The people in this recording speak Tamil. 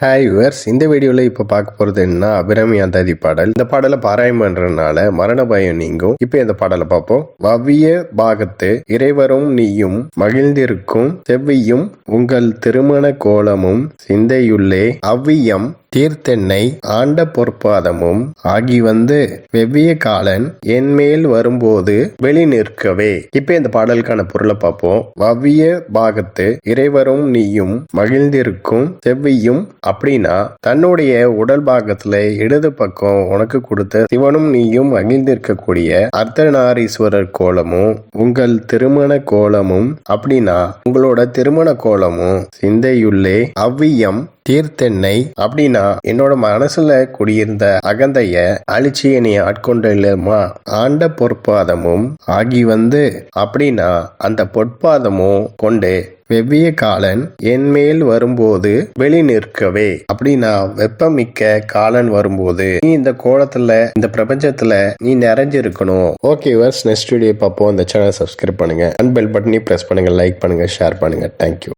ஹாய் யுவர்ஸ் இந்த வீடியோவில் இப்போ பார்க்க போகிறது என்ன அபிராமி அந்தாதி பாடல். இந்த பாடலை பாராயம் பண்ணுறதுனால மரண பயம் நீங்கும். இப்போ இந்த பாடலை பார்ப்போம்? வவ்விய பாகத்து இறைவரும் நீயும் மகிழ்ந்திருக்கும். செவ்வியும் உங்கள் திருமண கோலமும் சிந்தையுள்ளே. அவ்வியம் தீர்த்தென்னை ஆண்ட பொற்பாதமும் ஆகி வந்து வெவ்விய காலன் என் மேல் வரும்போது வெளி நிற்கவே. இப்ப இந்த பாடலுக்கான பொருளை பார்ப்போம். வவ்விய பாகத்து இறைவரும் நீயும் மகிழ்ந்திருக்கும் செவ்வியும் அப்படின்னா தன்னுடைய உடல் பாகத்துல இடது பக்கம் உனக்கு கொடுத்த சிவனும் நீயும் மகிழ்ந்திருக்கக்கூடிய அர்த்தநாரீஸ்வரர் கோலமும் உங்கள் திருமண கோலமும் அப்படின்னா உங்களோட திருமண கோலமும் சிந்தையுள்ளே அவ்வியம் தீர்த்தெண்ணெய் அப்படின்னா என்னோட மனசுல குடியிருந்த அகந்தைய அழிச்சு என்னை ஆட்கொண்ட ஆண்ட பொற்பாதமும் ஆகி வந்து அப்படின்னா அந்த பொற்பாதமும் கொண்டு வெவ்விய காலன் என் மேல் வரும்போது வெளி நிற்கவே. அப்படின்னா வெப்பமிக்க காலன் வரும்போது நீ இந்த கோலத்துல இந்த பிரபஞ்சத்துல நீ நிறைஞ்சிருக்கணும். ஓகே வர்ஸ் நெக்ஸ்ட் வீடியோ பார்ப்போம். இந்த சேனல் சப்ஸ்கிரைப் பண்ணுங்க. அண்ட் பெல் பட்டனையும் ப்ரெஸ் பண்ணுங்க லைக் பண்ணுங்க ஷேர் பண்ணுங்க. Thank you